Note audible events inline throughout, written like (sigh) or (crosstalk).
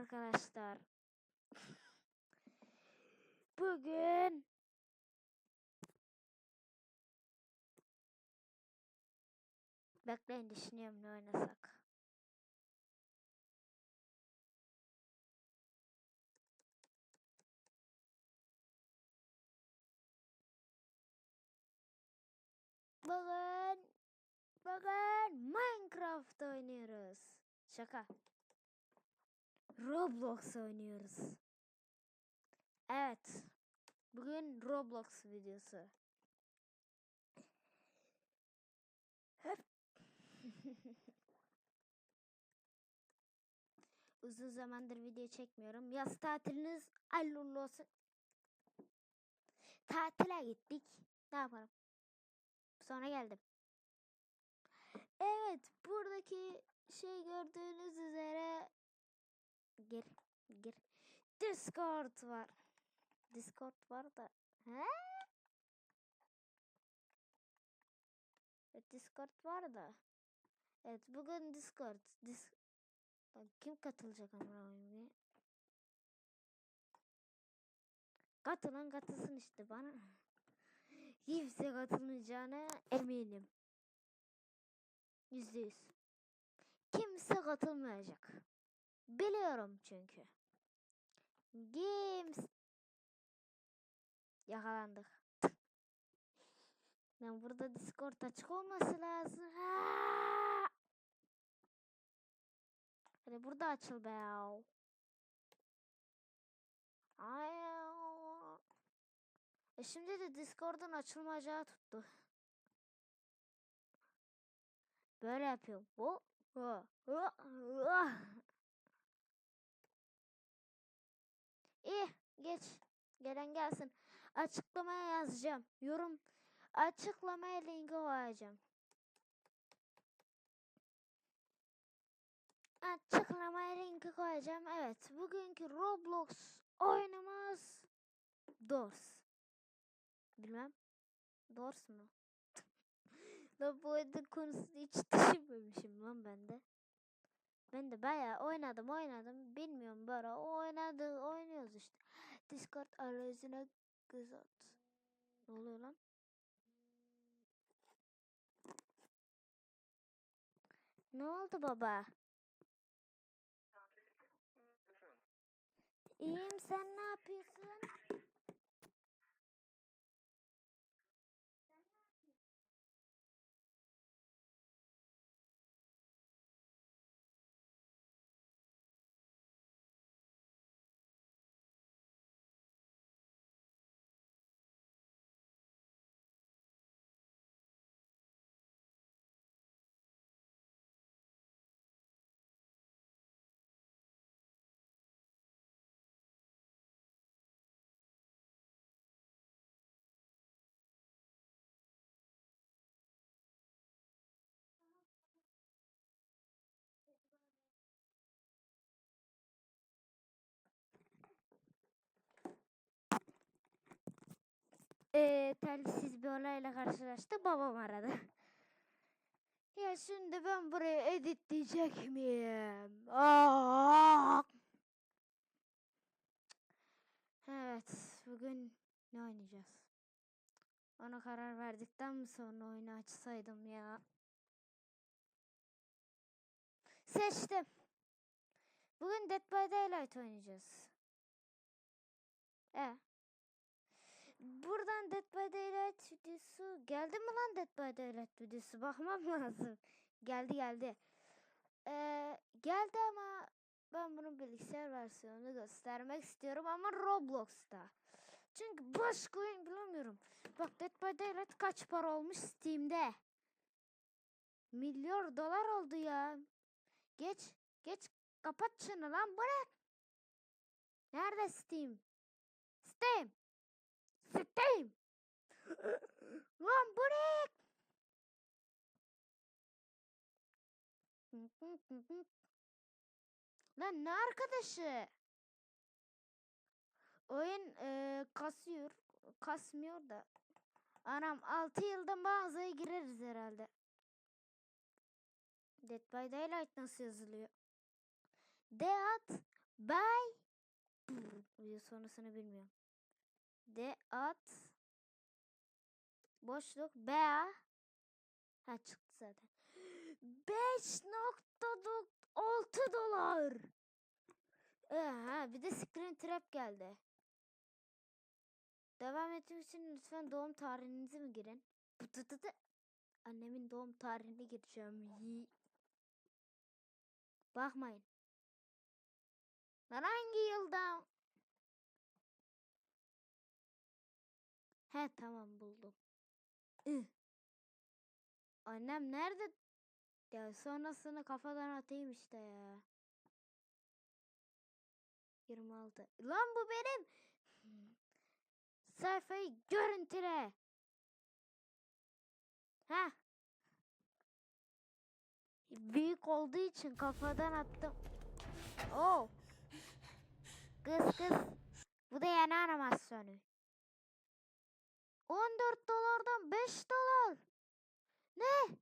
arkadaşlar. Bugün Bekleyin düşünüyorum ne oynasak. Bugün Bugün Minecraft oynuyoruz. Şaka. Roblox oynuyoruz. Evet. Bugün Roblox videosu. Hep. (laughs) Uzun zamandır video çekmiyorum. Yaz tatiliniz hayırlı olsun. Tatile gittik. Ne yapalım? Sonra geldim. Evet, buradaki şey gördüğünüz üzere gir gir. Discord var. Discord var da. He? Evet, Discord var da. Evet, bugün Discord. Dis Lan kim katılacak amına koyayım? Katılan katılsın işte bana. Kimse katılmayacağına eminim. Yüzde yüz. Kimse katılmayacak. Biliyorum çünkü. Games. Yakalandık. (laughs) Lan burada Discord açık olması lazım. Ha! Burada açıl be yav. Ay. E şimdi de Discord'un açılmayacağı tuttu. Böyle yapıyorum. Bu. İyi geç. Gelen gelsin. Açıklamaya yazacağım. Yorum açıklamaya linki koyacağım. Açıklamaya linki koyacağım. Evet. Bugünkü Roblox oyunumuz Doors. Bilmem. Doors mu? (laughs) Lan bu oyunun konusunu hiç düşünmemişim lan ben de. Ben de bayağı oynadım oynadım. Bilmiyorum böyle oynadı oynuyoruz işte. Discord arayüzüne göz at. Ne oluyor lan? Ne oldu baba? İyiyim sen ne yapıyorsun? Ee, telsiz bir olayla karşılaştı. Babam aradı. (laughs) Ya şimdi ben buraya editleyecek miyim? Aa! Evet, bugün ne oynayacağız? Ona karar verdikten mi sonra oyunu açsaydım ya? Seçtim. Bugün Dead by Daylight oynayacağız. E. Buradan Dead by Daylight videosu geldi mi lan Dead by Daylight videosu? Bakmam lazım. (laughs) Geldi geldi. Ee, geldi ama ben bunun bilgisayar versiyonunu göstermek istiyorum ama Roblox'ta. Çünkü başka oyun bulamıyorum. Bak Dead by Daylight kaç para olmuş Steam'de? Milyar dolar oldu ya. Geç. Geç. Kapat şunu lan. Bu ne? Nerede Steam? Steam. Steam. lan bu ne? Lan ne arkadaşı? Oyun e, kasıyor. Kasmıyor da. Anam 6 yılda mağazaya gireriz herhalde. Dead by Daylight nasıl yazılıyor? Dead Bye. Video sonrasını bilmiyorum. De at. Boşluk B. Ha çıktı zaten. 5.6 dolar. Ee, bir de screen trap geldi. Devam etmek için lütfen doğum tarihinizi mi girin? Pıtıtıtı. Annemin doğum tarihini gireceğim. Bakmayın. Ben hangi yılda? He tamam buldum. Annem nerede? Ya sonrasını kafadan atayım işte ya. 26. Lan bu benim. Sayfayı görüntüle. Ha. Büyük olduğu için kafadan attım. Oo. Kız kız. Bu da yeni animasyonu. 14 dolardan 5 dolar. Ne?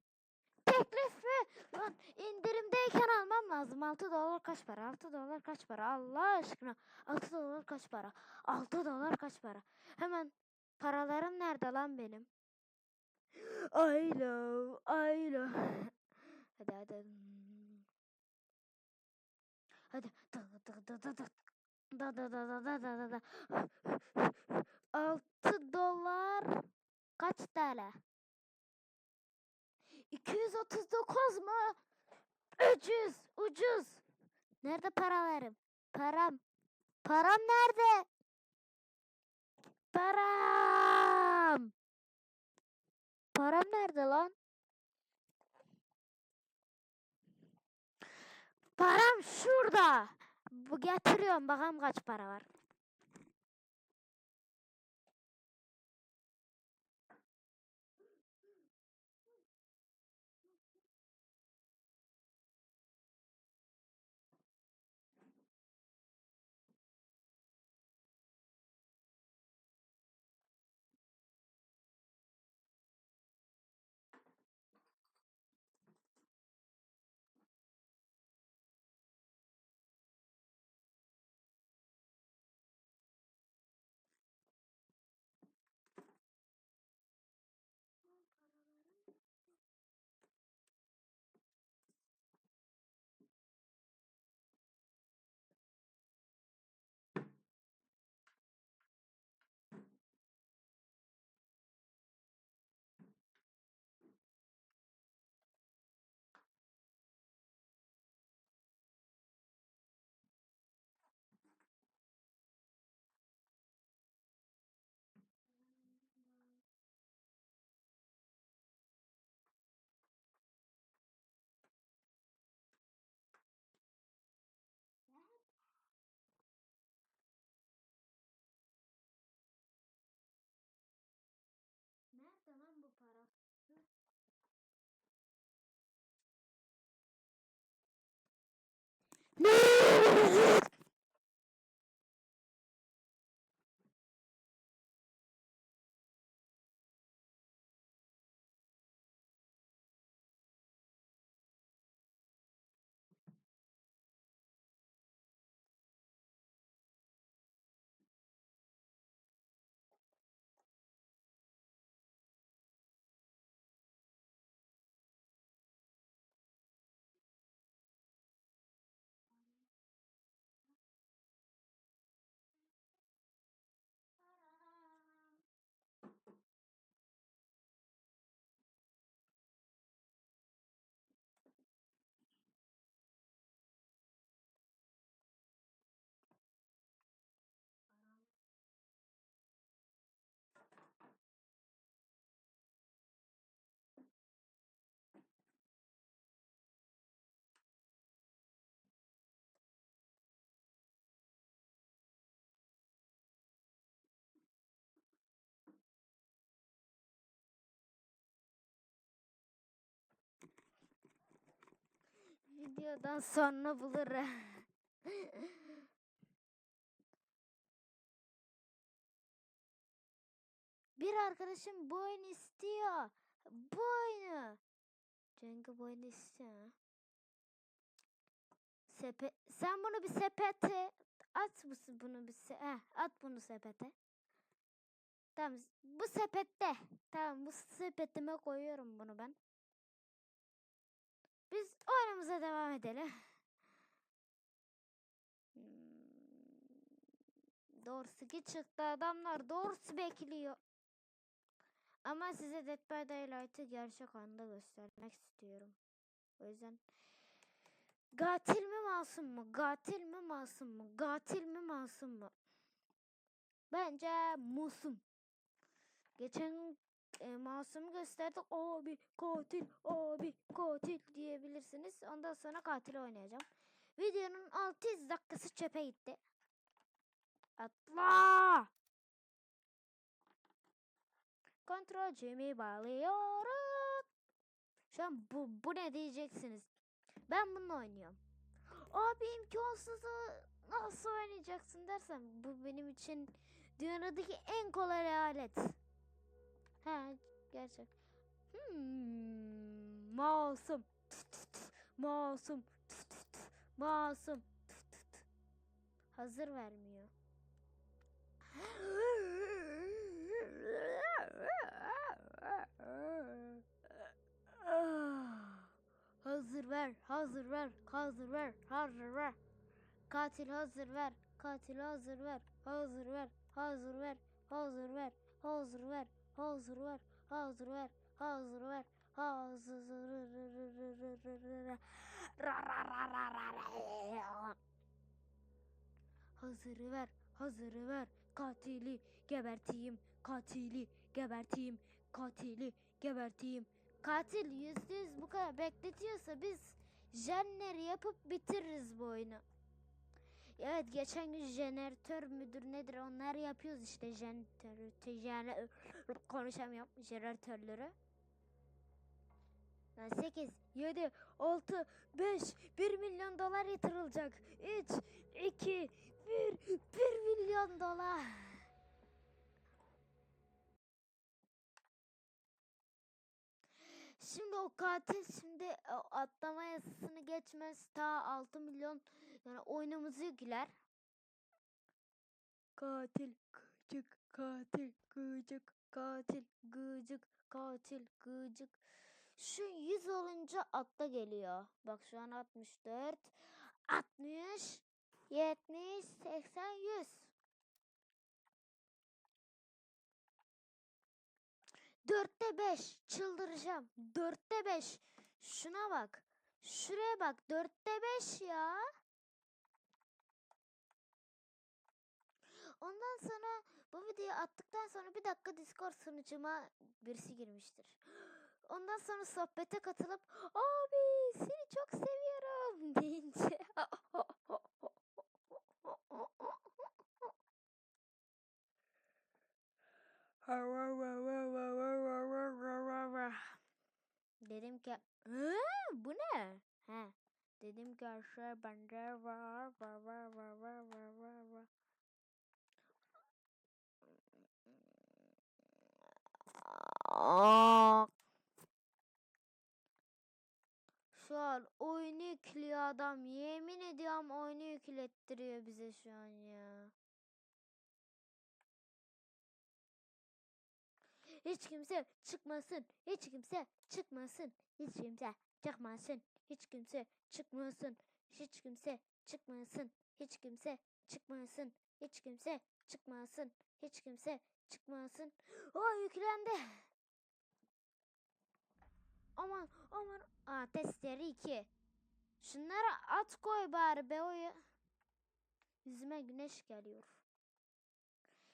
Teklif mi? Lan indirimdeyken almam lazım. 6 dolar kaç para? 6 dolar kaç para? Allah aşkına. 6 dolar kaç para? 6 dolar kaç para? Hemen paralarım nerede lan benim? I love, I love. Hadi hadi. Hadi. Da. Da da da da da da da (laughs) da. 6 dolar kaç TL? 239 mu? Ucuz, ucuz. Nerede paralarım? Param. Param nerede? Param. Param nerede lan? Param şurada. Bu getiriyorum bakalım kaç para var. Ne? Videodan sonra bulurum. Bir arkadaşım bu oyunu istiyor. Bu oyunu. Cengi bu oyunu istiyor. Sepe sen bunu bir sepete at mısın bunu bir se Heh, at bunu sepete. Tamam bu sepette. Tamam bu sepetime koyuyorum bunu ben. Biz oyunumuza devam edelim. Hmm, Doğrusu ki çıktı adamlar doğrusu bekliyor. Ama size Dead by Daylight'ı gerçek anda göstermek istiyorum. O yüzden Gatil mi masum mu? Gatil mi masum mu? Gatil mi masum mu? Bence musum. Geçen e, masumu gösterdik. Abi katil, abi katil diyebilirsiniz. Ondan sonra katil oynayacağım. Videonun 600 dakikası çöpe gitti. Atla! Kontrolcümü bağlıyorum. Şu an bu, bu ne diyeceksiniz. Ben bununla oynuyorum. Abi imkansızı nasıl oynayacaksın dersem bu benim için dünyadaki en kolay alet. Ha gerçek. Hmm, masum. Tüt. Masum. Masum. Hazır vermiyor. Hazır ver, hazır ver, hazır ver, hazır ver. Katil hazır ver, katil hazır ver, hazır ver, hazır ver, hazır ver, hazır ver, hazır ver, hazır ver, hazır ver, Hazır ver, hazır ver, katili geberteyim, katili geberteyim, katili geberteyim. Katil yüzde yüz bu kadar bekletiyorsa biz jenleri yapıp bitiririz bu oyunu. Evet geçen gün jeneratör müdür nedir onlar yapıyoruz işte jeneratör, jener konuşamıyorum jeneratörleri. 8, 7, 6, 5, 1 milyon dolar yatırılacak. 3, 2, 1, 1 milyon dolar. Şimdi o katil şimdi o atlama yasasını geçmez ta 6 milyon yani oyunumuzu yükler. Katil gıcık katil gıcık katil gıcık katil gıcık. Şu 100 olunca atla geliyor. Bak şu an 64 60 70 80 100. Dörtte beş. Çıldıracağım. Dörtte beş. Şuna bak. Şuraya bak. Dörtte beş ya. Ondan sonra bu videoyu attıktan sonra bir dakika Discord sunucuma birisi girmiştir. Ondan sonra sohbete katılıp abi seni çok seviyorum (laughs) deyince Dedim ki Hı, bu ne? He. Dedim ki aşağı bende var var var var var var var Şu an oyunu yüklüyor adam. Yemin ediyorum oyunu yüklettiriyor bize şu an ya. Hiç kimse çıkmasın. Hiç kimse çıkmasın. Hiç kimse çıkmasın. Hiç kimse çıkmasın. Hiç kimse çıkmasın. Hiç kimse çıkmasın. Hiç kimse çıkmasın. Hiç kimse çıkmasın. (gasps) O yüklendi. Aman aman. Aa testleri 2. Şunlara at koy bari be oyu. Yüzüme güneş geliyor.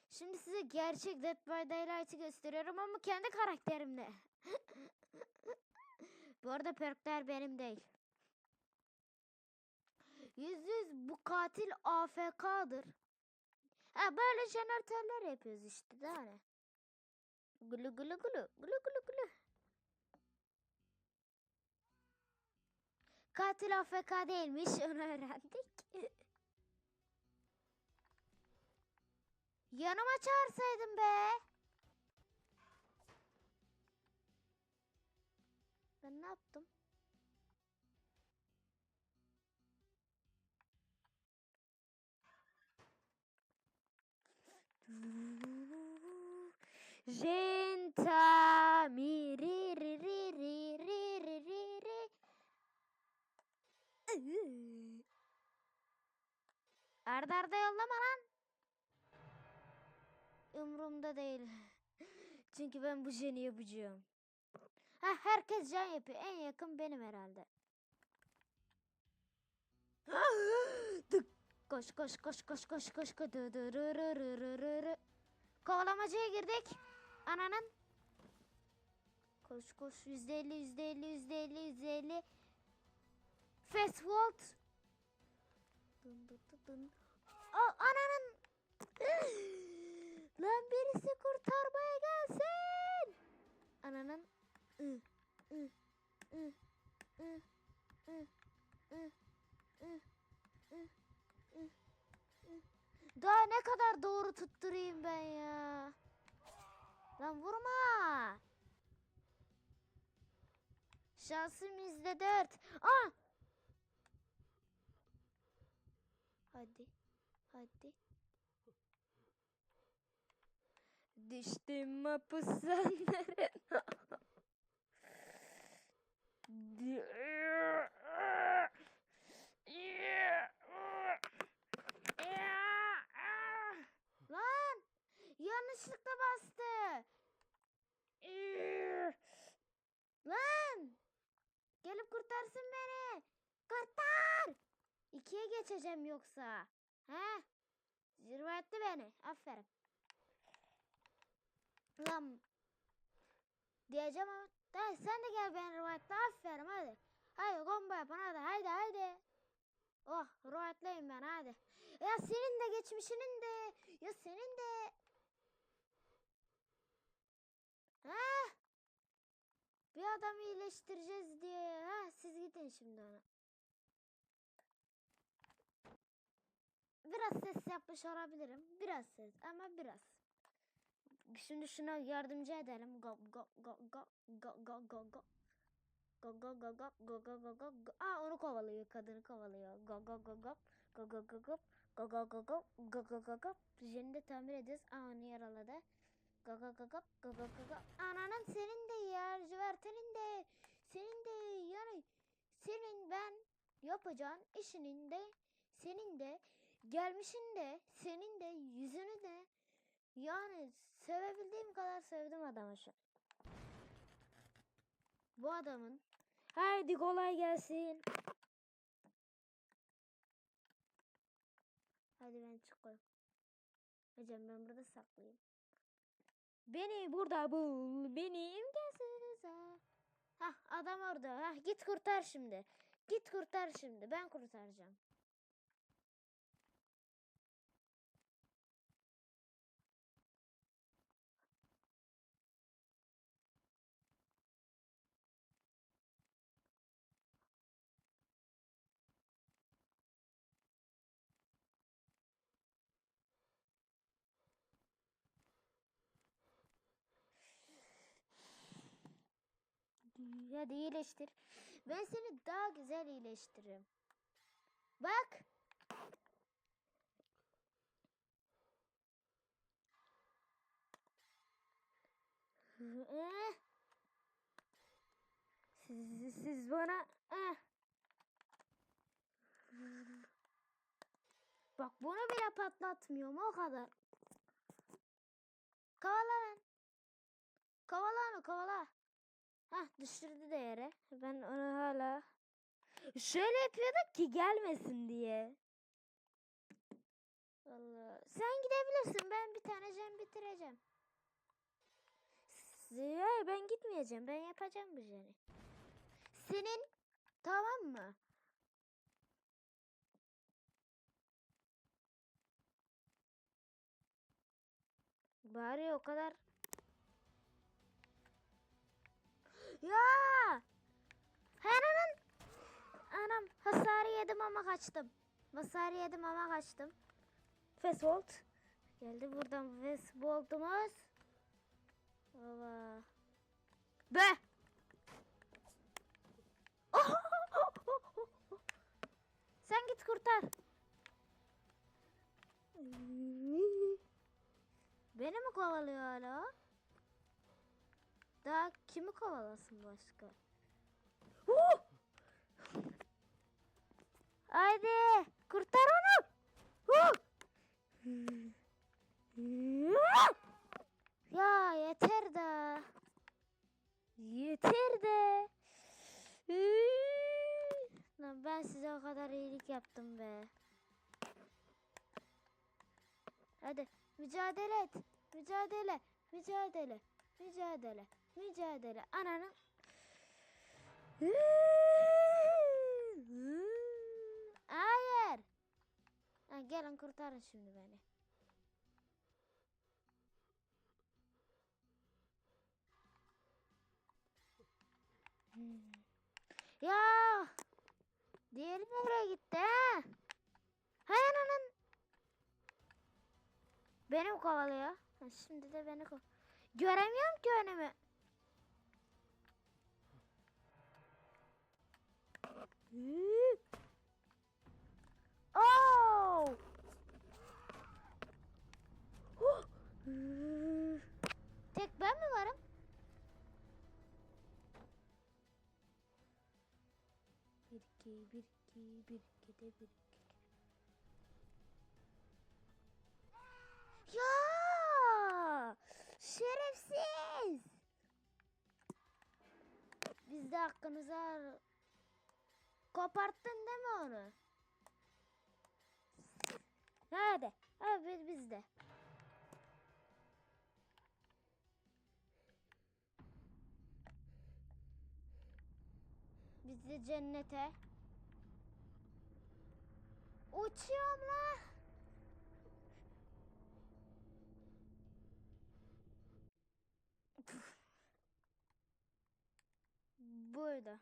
Şimdi size gerçek Dead by Daylight'ı gösteriyorum ama kendi karakterimle. (laughs) Bu arada perkler benim değil. Yüz yüz bu katil AFK'dır. Ha böyle jeneratörler yapıyoruz işte daha ne? Gulu gulu gulu gulu gulu gulu. Katil AFK değilmiş (laughs) onu öğrendik. Yanıma çağırsaydın be. Ben ne yaptım? Gente! Arda arda yollama lan. Umurumda değil. (laughs) Çünkü ben bu jeni yapacağım. Ha herkes can yapıyor. En yakın benim herhalde. (gasps) Koş koş koş koş koş koş koş. Kovalamacaya girdik. Ananın. Koş koş. Yüzde elli, yüzde elli, yüzde elli, yüzde elli. Fast forward. Dın dın dın dın. Aa, ananın. (gasps) Lan birisi kurtarmaya gelsin. Ananın. Daha ne kadar doğru tutturayım ben ya. Lan vurma. Şansım yüzde dört. Ah! Hadi. Hadi. Düştüm hapishanelere. (laughs) Lan! Yanlışlıkla bastı. Lan! Gelip kurtarsın beni. Kurtar! İkiye geçeceğim yoksa. Beni. Aferin. Lan. Diyeceğim ama. Dayı sen de gel beni rivayetle. Aferin hadi. Hadi combo yapın hadi. Haydi haydi. Oh rivayetleyim ben hadi. Ya senin de geçmişinin de. Ya senin de. Ha? Bir adamı iyileştireceğiz diye. Ha siz gidin şimdi ona. Biraz ses yapmış olabilirim. Biraz ses ama biraz. Şimdi şuna yardımcı edelim. Go go go go go go go go. Go go go go go go go go go. Aa onu kovalıyor. Kadını kovalıyor. Go go go go. Go go go go. Go go go go. Go go go go. Jeni de tamir ediyoruz. Aa onu yaraladı. Go go go go. Go go go go. Ananın senin de yer. Cüvertenin de. Senin de yani. Senin ben yapacağın işinin de. Senin de. Gelmişin de. Senin de. Yüzünü de. Yani sevebildiğim kadar sevdim adamı şu. Bu adamın. Haydi kolay gelsin. Hadi ben çıkıyorum. Hocam ben burada saklayayım. Beni burada bul. Beni imkansız. ha. Hah adam orada. Hah git kurtar şimdi. Git kurtar şimdi. Ben kurtaracağım. Hadi iyileştir. Ben seni daha güzel iyileştiririm. Bak. Eh. Siz, siz bana eh. Bak bunu bile patlatmıyorum o kadar. Kovala lan. Kovala onu kovala. Hah düşürdü de yere. Ben onu hala şöyle yapıyorduk ki gelmesin diye. Allah. Sen gidebilirsin. Ben bir tane jam bitireceğim. Hayır ben gitmeyeceğim. Ben yapacağım bu jeni. Senin tamam mı? Bari o kadar Ya! Ananın! Anam hasarı yedim ama kaçtım. Hasarı yedim ama kaçtım. Fastbolt. Geldi buradan Fastbolt'umuz. Baba. Be! (laughs) Sen git kurtar. Beni mi kovalıyor hala? Daha kimi kovalasın başka? Huh! Haydi kurtar onu. Ya yeter de. Yeter de. Lan ben size o kadar iyilik yaptım be. Hadi mücadele et. Mücadele. Mücadele. Mücadele. Mücadele. Ananı. Hayır. Ha, gelin kurtarın şimdi beni. Hmm. Ya. Diğeri nereye gitti ha? Hay ananın. Beni mi kovalıyor? Ha, şimdi de beni ko Göremiyorum ki önümü. Oh! Tek ben mi varım? Bir iki, bir iki, bir iki de bir iki. Ya! Şerefsiz! Biz de hakkımızı ar- Koparttın değil mi onu? Hadi. Hadi biz de. Biz de cennete. Uçuyorum la. Burada.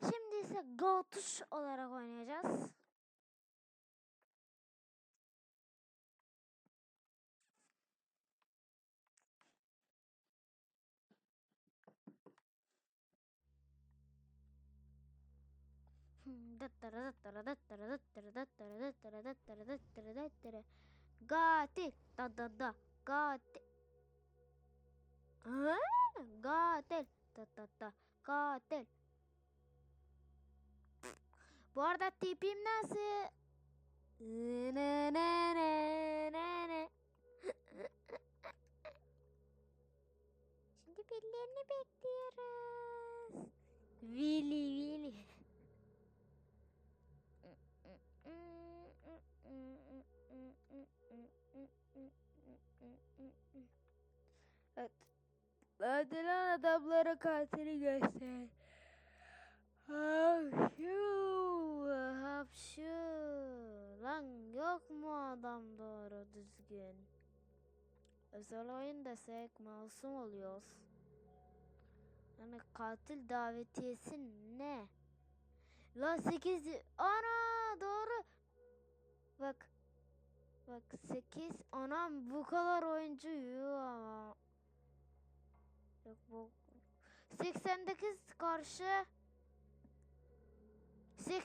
Şimdi ise Go tuş olarak oynayacağız. Gatil da da da gatil Ha? Gatil da da da gatil Bu arada tipim nasıl? Ne ne ne ne ne Şimdi birilerini bekliyoruz. Willy Willy. Evet. Lan adamlara katili göster. Hapşu, hapşu. Lan yok mu adam doğru düzgün? Özel oyun desek masum oluyoruz. Yani katil davetiyesi ne? La 8 ana doğru. Bak. Bak 8 anam bu kadar oyuncu ama. Yok bu 89 karşı 8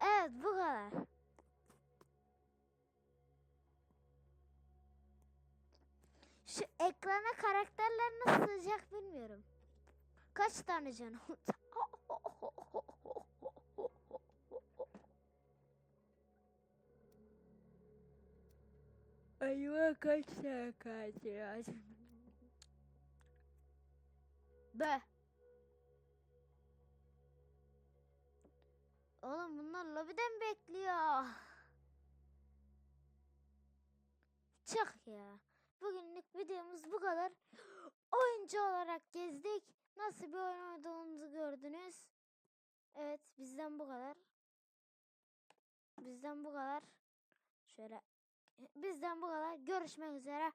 Evet bu kadar. Şu ekrana karakterler nasıl sığacak bilmiyorum. Kaç tane canım? Ayva kaç tane katil lazım? Be. Oğlum bunlar lobiden bekliyor. Çık ya. Bugünlük videomuz bu kadar. Oyuncu olarak gezdik. Nasıl bir oyun oynadığımızı gördünüz. Evet bizden bu kadar. Bizden bu kadar. Şöyle. Bizden bu kadar. Görüşmek üzere.